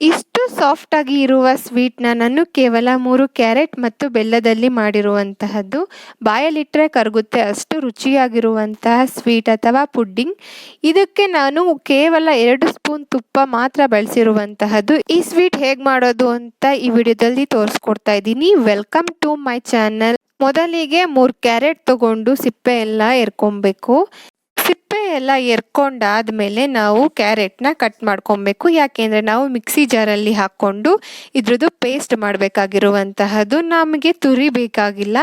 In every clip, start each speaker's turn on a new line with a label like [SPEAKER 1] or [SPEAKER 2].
[SPEAKER 1] ಇಷ್ಟು ಸಾಫ್ಟಾಗಿ ಇರುವ ಸ್ವೀಟ್ನ ನಾನು ಕೇವಲ ಮೂರು ಕ್ಯಾರೆಟ್ ಮತ್ತು ಬೆಲ್ಲದಲ್ಲಿ ಮಾಡಿರುವಂತಹದ್ದು. ಬಾಯಲ್ಲಿಟ್ಟರೆ ಕರಗುತ್ತೆ ಅಷ್ಟು ರುಚಿಯಾಗಿರುವಂತಹ ಸ್ವೀಟ್ ಅಥವಾ ಪುಡ್ಡಿಂಗ್ ಇದಕ್ಕೆ ನಾನು ಕೇವಲ ಎರಡು ಸ್ಪೂನ್ ತುಪ್ಪ ಮಾತ್ರ ಬಳಸಿರುವಂತಹದ್ದು. ಈ ಸ್ವೀಟ್ ಹೇಗೆ ಮಾಡೋದು ಅಂತ ಈ ವಿಡಿಯೋದಲ್ಲಿ ತೋರಿಸ್ಕೊಡ್ತಾ ಇದ್ದೀನಿ. ವೆಲ್ಕಮ್ ಟು ಮೈ ಚಾನಲ್ ಮೊದಲಿಗೆ ಮೂರು ಕ್ಯಾರೆಟ್ ತಗೊಂಡು ಸಿಪ್ಪೆ ಎಲ್ಲ ಎರ್ಕೊಬೇಕು. ಎಲ್ಲ ಎರ್ಕೊಂಡಾದ್ಮೇಲೆ ನಾವು ಕ್ಯಾರೆಟ್ನ ಕಟ್ ಮಾಡ್ಕೊಬೇಕು. ಯಾಕೆಂದರೆ ನಾವು ಮಿಕ್ಸಿ ಜಾರಲ್ಲಿ ಹಾಕ್ಕೊಂಡು ಇದ್ರದ್ದು ಪೇಸ್ಟ್ ಮಾಡಬೇಕಾಗಿರುವಂತಹದ್ದು ನಮಗೆ ತುರಿ ಬೇಕಾಗಿಲ್ಲ.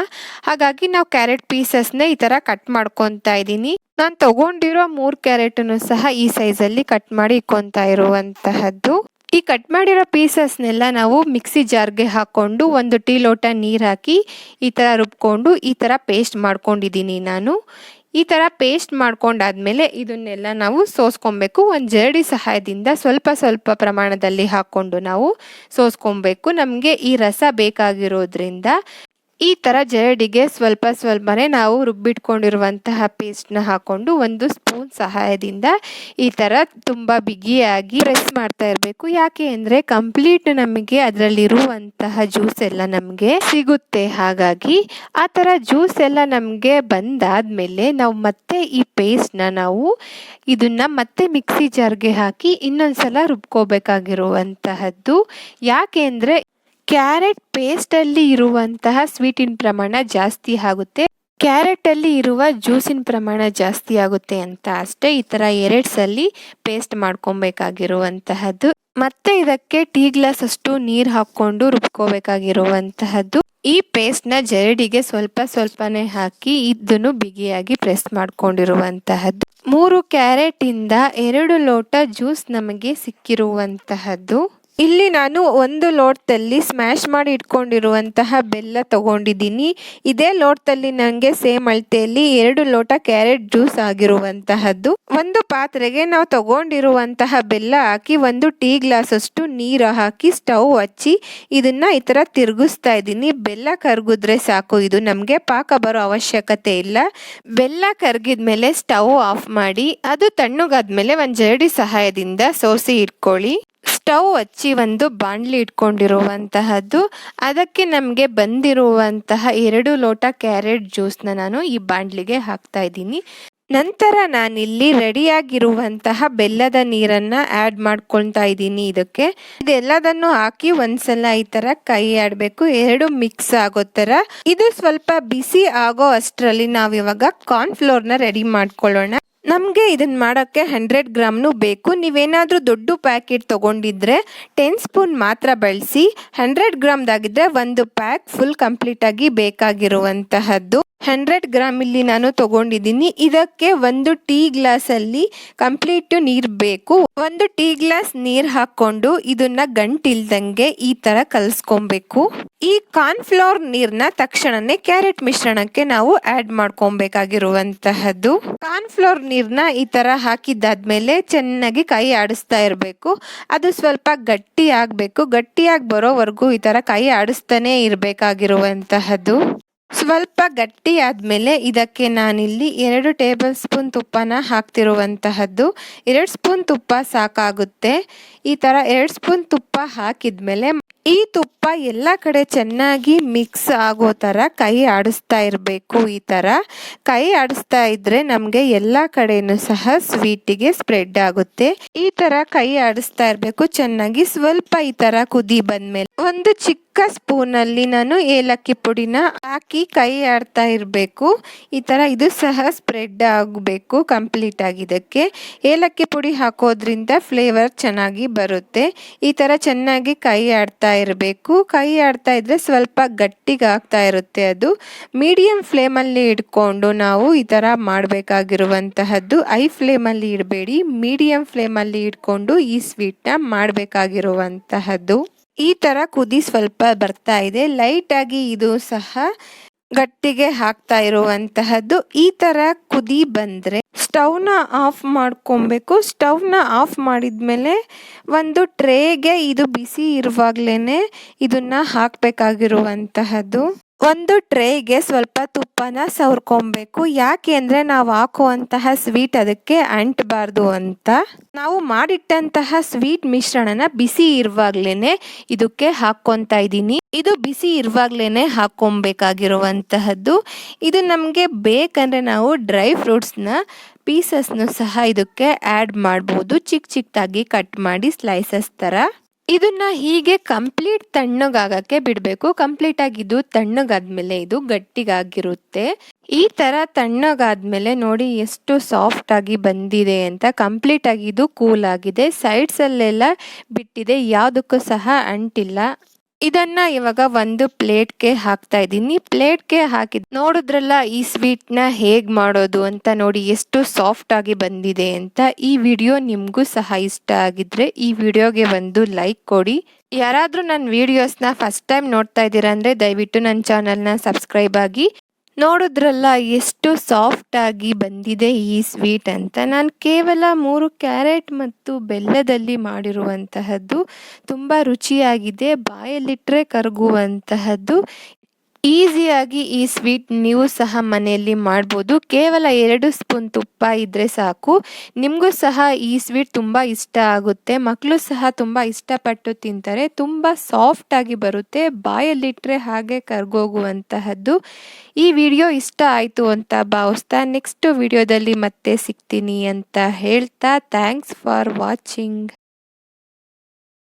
[SPEAKER 1] ಹಾಗಾಗಿ ನಾವು ಕ್ಯಾರೆಟ್ ಪೀಸಸ್ನ ಈ ಥರ ಕಟ್ ಮಾಡ್ಕೊತಾ ಇದ್ದೀನಿ. ನಾನು ತಗೊಂಡಿರೋ ಮೂರು ಕ್ಯಾರೆಟನ್ನು ಸಹ ಈ ಸೈಜಲ್ಲಿ ಕಟ್ ಮಾಡಿ ಇಕ್ಕೊತಾ ಇರುವಂತಹದ್ದು. ಈ ಕಟ್ ಮಾಡಿರೋ ಪೀಸಸ್ನೆಲ್ಲ ನಾವು ಮಿಕ್ಸಿ ಜಾರ್ಗೆ ಹಾಕ್ಕೊಂಡು ಒಂದು ಟೀ ಲೋಟ ನೀರು ಹಾಕಿ ಈ ಥರ ರುಬ್ಕೊಂಡು ಈ ಥರ ಪೇಸ್ಟ್ ಮಾಡ್ಕೊಂಡಿದ್ದೀನಿ ನಾನು. ಈ ಥರ ಪೇಸ್ಟ್ ಮಾಡ್ಕೊಂಡಾದ್ಮೇಲೆ ಇದನ್ನೆಲ್ಲ ನಾವು ಸೋಸ್ಕೊಬೇಕು. ಒಂದು ಜರಡಿ ಸಹಾಯದಿಂದ ಸ್ವಲ್ಪ ಸ್ವಲ್ಪ ಪ್ರಮಾಣದಲ್ಲಿ ಹಾಕ್ಕೊಂಡು ನಾವು ಸೋಸ್ಕೊಬೇಕು. ನಮಗೆ ಈ ರಸ ಬೇಕಾಗಿರೋದ್ರಿಂದ ಈ ಥರ ಜರಡಿಗೆ ಸ್ವಲ್ಪ ಸ್ವಲ್ಪನೇ ನಾವು ರುಬ್ಬಿಟ್ಕೊಂಡಿರುವಂತಹ ಪೇಸ್ಟ್ನ ಹಾಕ್ಕೊಂಡು ಒಂದು ಸ್ಪೂನ್ ಸಹಾಯದಿಂದ ಈ ಥರ ತುಂಬ ಬಿಗಿಯಾಗಿ ಪ್ರೆಸ್ ಮಾಡ್ತಾ ಇರಬೇಕು. ಯಾಕೆ ಅಂದರೆ ಕಂಪ್ಲೀಟ್ ನಮಗೆ ಅದರಲ್ಲಿರುವಂತಹ ಜ್ಯೂಸ್ ಎಲ್ಲ ನಮಗೆ ಸಿಗುತ್ತೆ. ಹಾಗಾಗಿ ಆ ಥರ ಜ್ಯೂಸ್ ಎಲ್ಲ ನಮಗೆ ಬಂದಾದಮೇಲೆ ನಾವು ಮತ್ತೆ ಈ ಪೇಸ್ಟ್ನ ನಾವು ಇದನ್ನ ಮತ್ತೆ ಮಿಕ್ಸಿ ಜಾರ್ಗೆ ಹಾಕಿ ಇನ್ನೊಂದ್ಸಲ ರುಬ್ಕೋಬೇಕಾಗಿರುವಂತಹದ್ದು. ಯಾಕೆ ಅಂದರೆ ಕ್ಯಾರೆಟ್ ಪೇಸ್ಟಲ್ಲಿ ಇರುವಂತಹ ಸ್ವೀಟಿನ ಪ್ರಮಾಣ ಜಾಸ್ತಿ ಆಗುತ್ತೆ. ಕ್ಯಾರೆಟಲ್ಲಿ ಇರುವ ಜ್ಯೂಸಿನ ಪ್ರಮಾಣ ಜಾಸ್ತಿ ಆಗುತ್ತೆ ಅಂತ ಅಷ್ಟೇ. ಈ ಥರ ಎರಡು ಪೇಸ್ಟ್ ಮಾಡ್ಕೊಬೇಕಾಗಿರುವಂತಹದ್ದು. ಮತ್ತೆ ಇದಕ್ಕೆ ಟೀ ಗ್ಲಾಸ್ ಅಷ್ಟು ನೀರು ಹಾಕ್ಕೊಂಡು ರುಬ್ಕೋಬೇಕಾಗಿರುವಂತಹದ್ದು. ಈ ಪೇಸ್ಟ್ನ ಜರಡಿಗೆ ಸ್ವಲ್ಪ ಸ್ವಲ್ಪನೇ ಹಾಕಿ ಇದನ್ನು ಬಿಗಿಯಾಗಿ ಪ್ರೆಸ್ ಮಾಡ್ಕೊಂಡಿರುವಂತಹದ್ದು. ಮೂರು ಕ್ಯಾರೆಟಿಂದ ಎರಡು ಲೋಟ ಜ್ಯೂಸ್ ನಮಗೆ ಸಿಕ್ಕಿರುವಂತಹದ್ದು. ಇಲ್ಲಿ ನಾನು ಒಂದು ಲೋಟದಲ್ಲಿ ಸ್ಮ್ಯಾಶ್ ಮಾಡಿ ಇಟ್ಕೊಂಡಿರುವಂತಹ ಬೆಲ್ಲ ತಗೊಂಡಿದ್ದೀನಿ. ಇದೇ ಲೋಟದಲ್ಲಿ ನನಗೆ ಸೇಮ್ ಅಳತೆಯಲ್ಲಿ ಎರಡು ಲೋಟ ಕ್ಯಾರೆಟ್ ಜ್ಯೂಸ್ ಆಗಿರುವಂತಹದ್ದು. ಒಂದು ಪಾತ್ರೆಗೆ ನಾವು ತಗೊಂಡಿರುವಂತಹ ಬೆಲ್ಲ ಹಾಕಿ ಒಂದು ಟೀ ಗ್ಲಾಸ್ ಅಷ್ಟು ನೀರು ಹಾಕಿ ಸ್ಟವ್ ಹಚ್ಚಿ ಇದನ್ನ ಈ ಥರ ತಿರುಗಿಸ್ತಾ ಇದ್ದೀನಿ. ಬೆಲ್ಲ ಕರಗಿದ್ರೆ ಸಾಕು, ಇದು ನಮಗೆ ಪಾಕ ಬರೋ ಅವಶ್ಯಕತೆ ಇಲ್ಲ. ಬೆಲ್ಲ ಕರಗಿದ್ಮೇಲೆ ಸ್ಟವ್ ಆಫ್ ಮಾಡಿ, ಅದು ತಣ್ಣಗಾದ್ಮೇಲೆ ಒಂದು ಜರಡಿ ಸಹಾಯದಿಂದ ಸೋಸಿ ಇಟ್ಕೊಳ್ಳಿ. ಸ್ಟವ್ ಹಚ್ಚಿ ಒಂದು ಬಾಣಲಿ ಇಟ್ಕೊಂಡಿರುವಂತಹದ್ದು. ಅದಕ್ಕೆ ನಮಗೆ ಬಂದಿರುವಂತಹ ಎರಡು ಲೋಟ ಕ್ಯಾರೆಟ್ ಜ್ಯೂಸ್ನ ನಾನು ಈ ಬಾಣಲಿಗೆ ಹಾಕ್ತಾ ಇದ್ದೀನಿ. ನಂತರ ನಾನಿಲ್ಲಿ ರೆಡಿಯಾಗಿರುವಂತಹ ಬೆಲ್ಲದ ನೀರನ್ನು ಆ್ಯಡ್ ಮಾಡ್ಕೊಳ್ತಾ ಇದ್ದೀನಿ ಇದಕ್ಕೆ. ಇದೆಲ್ಲದನ್ನು ಹಾಕಿ ಒಂದ್ಸಲ ಈ ಥರ ಕೈ ಆಡಬೇಕು. ಎರಡು ಮಿಕ್ಸ್ ಆಗೋ ಥರ ಇದು ಸ್ವಲ್ಪ ಬಿಸಿ ಆಗೋ ಅಷ್ಟರಲ್ಲಿ ನಾವು ಇವಾಗ ಕಾರ್ನ್ಫ್ಲೋರ್ನ ರೆಡಿ ಮಾಡ್ಕೊಳ್ಳೋಣ. ನಮಗೆ ಇದನ್ನ ಮಾಡೋಕ್ಕೆ ಹಂಡ್ರೆಡ್ ಗ್ರಾಮ್ನು ಬೇಕು. ನೀವೇನಾದರೂ ದೊಡ್ಡ ಪ್ಯಾಕೆಟ್ ತೊಗೊಂಡಿದ್ರೆ ಟೆನ್ ಸ್ಪೂನ್ ಮಾತ್ರ ಬಳಸಿ, ಹಂಡ್ರೆಡ್ ಗ್ರಾಮ್ದಾಗಿದ್ದರೆ ಒಂದು ಪ್ಯಾಕ್ ಫುಲ್ ಕಂಪ್ಲೀಟಾಗಿ ಬೇಕಾಗಿರುವಂತಹದ್ದು. ಹಂಡ್ರೆಡ್ ಗ್ರಾಮ್ ಇಲ್ಲಿ ನಾನು ತಗೊಂಡಿದ್ದೀನಿ. ಇದಕ್ಕೆ ಒಂದು ಟೀ ಗ್ಲಾಸಲ್ಲಿ ಕಂಪ್ಲೀಟ್ ನೀರು ಬೇಕು. ಒಂದು ಟೀ ಗ್ಲಾಸ್ ನೀರು ಹಾಕೊಂಡು ಇದನ್ನ ಗಂಟಿಲ್ದಂಗೆ ಈ ತರ ಕಲ್ಸ್ಕೊಬೇಕು. ಈ ಕಾರ್ನ್ಫ್ಲವರ್ ನೀರ್ನ ತಕ್ಷಣನೇ ಕ್ಯಾರೆಟ್ ಮಿಶ್ರಣಕ್ಕೆ ನಾವು ಆಡ್ ಮಾಡ್ಕೊಬೇಕಾಗಿರುವಂತಹದ್ದು. ಕಾರ್ನ್ಫ್ಲವರ್ ನೀರ್ನ ಈ ತರ ಹಾಕಿದ್ದಾದ್ಮೇಲೆ ಚೆನ್ನಾಗಿ ಕೈ ಆಡಿಸ್ತಾ ಇರಬೇಕು. ಅದು ಸ್ವಲ್ಪ ಗಟ್ಟಿ ಆಗಬೇಕು. ಗಟ್ಟಿಯಾಗಿ ಬರೋವರೆಗೂ ಈ ತರ ಕೈ ಆಡಿಸ್ತಾನೆ ಇರಬೇಕಾಗಿರುವಂತಹದ್ದು. ಸ್ವಲ್ಪ ಗಟ್ಟಿ ಆದಮೇಲೆ ಇದಕ್ಕೆ ನಾನಿಲ್ಲಿ ಎರಡು ಟೇಬಲ್ ಸ್ಪೂನ್ ತುಪ್ಪನ ಹಾಕ್ತಿರುವಂತಹದ್ದು. ಎರಡು ಸ್ಪೂನ್ ತುಪ್ಪ ಸಾಕಾಗುತ್ತೆ. ಈ ಥರ ಎರಡು ಸ್ಪೂನ್ ತುಪ್ಪ ಹಾಕಿದ್ಮೇಲೆ ಈ ತುಪ್ಪ ಎಲ್ಲ ಕಡೆ ಚೆನ್ನಾಗಿ ಮಿಕ್ಸ್ ಆಗೋ ಥರ ಕೈ ಆಡಿಸ್ತಾ ಇರಬೇಕು ಈ ಥರ ಕೈ ಆಡಿಸ್ತಾ ಇದ್ರೆ ನಮಗೆ ಎಲ್ಲ ಕಡೆನೂ ಸಹ ಸ್ವೀಟಿಗೆ ಸ್ಪ್ರೆಡ್ ಆಗುತ್ತೆ. ಈ ಥರ ಕೈ ಆಡಿಸ್ತಾ ಇರಬೇಕು, ಚೆನ್ನಾಗಿ ಸ್ವಲ್ಪ ಈ ಥರ ಕುದಿ ಬಂದ್ಮೇಲೆ. ಒಂದು ಚಿಕ್ಕ ಸ್ಪೂನಲ್ಲಿ ನಾನು ಏಲಕ್ಕಿ ಪುಡಿನ ಹಾಕಿ ಕೈ ಆಡ್ತಾ ಇರಬೇಕು. ಈ ಥರ ಇದು ಸಹ ಸ್ಪ್ರೆಡ್ ಆಗಬೇಕು ಕಂಪ್ಲೀಟ್ ಆಗಿದ್ದಕ್ಕೆ ಏಲಕ್ಕಿ ಪುಡಿ ಹಾಕೋದ್ರಿಂದ ಫ್ಲೇವರ್ ಚೆನ್ನಾಗಿ ಬರುತ್ತೆ. ಈ ಥರ ಚೆನ್ನಾಗಿ ಕೈ ಆಡ್ತಾ ಇರಬೇಕು. ಕೈ ಆಡ್ತಾ ಇದ್ದರೆ ಸ್ವಲ್ಪ ಗಟ್ಟಿಗಾಗ್ತಾ ಇರುತ್ತೆ ಅದು. ಮೀಡಿಯಂ ಫ್ಲೇಮಲ್ಲಿ ಇಟ್ಕೊಂಡು ನಾವು ಈ ಥರ ಮಾಡಬೇಕಾಗಿರುವಂತಹದ್ದು. ಐ ಫ್ಲೇಮಲ್ಲಿ ಇಡಬೇಡಿ. ಮೀಡಿಯಂ ಫ್ಲೇಮಲ್ಲಿ ಇಟ್ಕೊಂಡು ಈ ಸ್ವೀಟ್ನ ಮಾಡಬೇಕಾಗಿರುವಂತಹದ್ದು. ಈ ಥರ ಕುದಿ ಸ್ವಲ್ಪ ಬರ್ತಾ ಇದೆ. ಲೈಟಾಗಿ ಇದು ಸಹ ಗಟ್ಟಿಗೆ ಹಾಕ್ತಾ ಇರುವಂತಹದ್ದು. ಈ ತರ ಕುದಿ ಬಂದ್ರೆ ಸ್ಟವ್ನ ಆಫ್ ಮಾಡ್ಕೊಬೇಕು. ಸ್ಟವ್ನ ಆಫ್ ಮಾಡಿದ್ಮೇಲೆ ಒಂದು ಟ್ರೇಗೆ ಇದು ಬಿಸಿ ಇರುವಾಗಲೇ ಇದನ್ನ ಹಾಕಬೇಕಾಗಿರುವಂತಹದ್ದು. ಒಂದು ಟ್ರೇಗೆ ಸ್ವಲ್ಪ ತುಪ್ಪನ ಸವರ್ಕೊಬೇಕು. ಯಾಕೆ ಅಂದರೆ ನಾವು ಹಾಕುವಂತಹ ಸ್ವೀಟ್ ಅದಕ್ಕೆ ಅಂಟಬಾರ್ದು ಅಂತ. ನಾವು ಮಾಡಿಟ್ಟಂತಹ ಸ್ವೀಟ್ ಮಿಶ್ರಣನ ಬಿಸಿ ಇರುವಾಗ್ಲೇ ಇದಕ್ಕೆ ಹಾಕ್ಕೊತಾ ಇದ್ದೀನಿ. ಇದು ಬಿಸಿ ಇರುವಾಗ್ಲೇ ಹಾಕೊಬೇಕಾಗಿರುವಂತಹದ್ದು ಇದು ನಮಗೆ ಬೇಕಂದರೆ ನಾವು ಡ್ರೈ ಫ್ರೂಟ್ಸ್ನ ಪೀಸಸ್ನು ಸಹ ಇದಕ್ಕೆ ಆ್ಯಡ್ ಮಾಡ್ಬೋದು. ಚಿಕ್ಕ ಚಿಕ್ಕದಾಗಿ ಕಟ್ ಮಾಡಿ ಸ್ಲೈಸಸ್ ಥರ. ಇದನ್ನ ಹೀಗೆ ಕಂಪ್ಲೀಟ್ ತಣ್ಣಗಾಗಕ್ಕೆ ಬಿಡಬೇಕು. ಕಂಪ್ಲೀಟ್ ಆಗಿ ಇದು ತಣ್ಣಗಾದ್ಮೇಲೆ ಇದು ಗಟ್ಟಿಗಾಗಿರುತ್ತೆ. ಈ ತರ ತಣ್ಣಗಾದ್ಮೇಲೆ ನೋಡಿ ಎಷ್ಟು ಸಾಫ್ಟ್ ಆಗಿ ಬಂದಿದೆ ಅಂತ. ಕಂಪ್ಲೀಟ್ ಆಗಿ ಇದು ಕೂಲ್ ಆಗಿದೆ. ಸೈಡ್ಸ್ ಅಲ್ಲೆಲ್ಲ ಬಿಟ್ಟಿದೆ. ಯಾವುದಕ್ಕೂ ಸಹ ಅಂಟಿಲ್ಲ. ಇದನ್ನ ಇವಾಗ ಒಂದು ಪ್ಲೇಟ್ಗೆ ಹಾಕ್ತಾ ಇದ್ದೀನಿ. ಪ್ಲೇಟ್ಗೆ ಹಾಕಿ ನೋಡಿದ್ರಲ್ಲ ಈ ಸ್ವೀಟ್ನ ಹೇಗೆ ಮಾಡೋದು ಅಂತ ನೋಡಿ ಎಷ್ಟು ಸಾಫ್ಟ್ ಆಗಿ ಬಂದಿದೆ ಅಂತ ಈ ವಿಡಿಯೋ ನಿಮಗೂ ಸಹ ಇಷ್ಟ ಆಗಿದ್ರೆ ಈ ವಿಡಿಯೋಗೆ ಒಂದು ಲೈಕ್ ಕೊಡಿ. ಯಾರಾದರೂ ನನ್ನ ವಿಡಿಯೋಸ್ನ ಫಸ್ಟ್ ಟೈಮ್ ನೋಡ್ತಾ ಇದ್ದೀರಾ ಅಂದರೆ ದಯವಿಟ್ಟು ನನ್ನ ಚಾನಲ್ನ ಸಬ್ಸ್ಕ್ರೈಬ್ ಆಗಿ ನೋಡಿದ್ರಲ್ಲ ಎಷ್ಟು ಸಾಫ್ಟ್ ಆಗಿ ಬಂದಿದೆ ಈ ಸ್ವೀಟ್ ಅಂತ. ನಾನು ಕೇವಲ ಮೂರು ಕ್ಯಾರೆಟ್ ಮತ್ತು ಬೆಲ್ಲದಲ್ಲಿ ಮಾಡಿರುವಂತಹದ್ದು ತುಂಬ ರುಚಿಯಾಗಿದೆ ಬಾಯಲ್ಲಿಟ್ಟರೆ ಕರಗುವಂತಹದ್ದು. ಈಸಿಯಾಗಿ ಈ ಸ್ವೀಟ್ ನೀವು ಸಹ ಮನೆಯಲ್ಲಿ ಮಾಡ್ಬೋದು. ಕೇವಲ ಎರಡು ಸ್ಪೂನ್ ತುಪ್ಪ ಇದ್ದರೆ ಸಾಕು. ನಿಮಗೂ ಸಹ ಈ ಸ್ವೀಟ್ ತುಂಬ ಇಷ್ಟ ಆಗುತ್ತೆ. ಮಕ್ಕಳು ಸಹ ತುಂಬ ಇಷ್ಟಪಟ್ಟು ತಿಂತಾರೆ. ತುಂಬ ಸಾಫ್ಟಾಗಿ ಬರುತ್ತೆ. ಬಾಯಲ್ಲಿಟ್ಟರೆ ಹಾಗೆ ಕರ್ಗೋಗುವಂತಹದ್ದು. ಈ ವಿಡಿಯೋ ಇಷ್ಟ ಆಯಿತು ಅಂತ ಭಾವಿಸ್ತಾ ನೆಕ್ಸ್ಟ್ ವಿಡಿಯೋದಲ್ಲಿ ಮತ್ತೆ ಸಿಗ್ತೀನಿ ಅಂತ ಹೇಳ್ತಾ. Thanks for watching.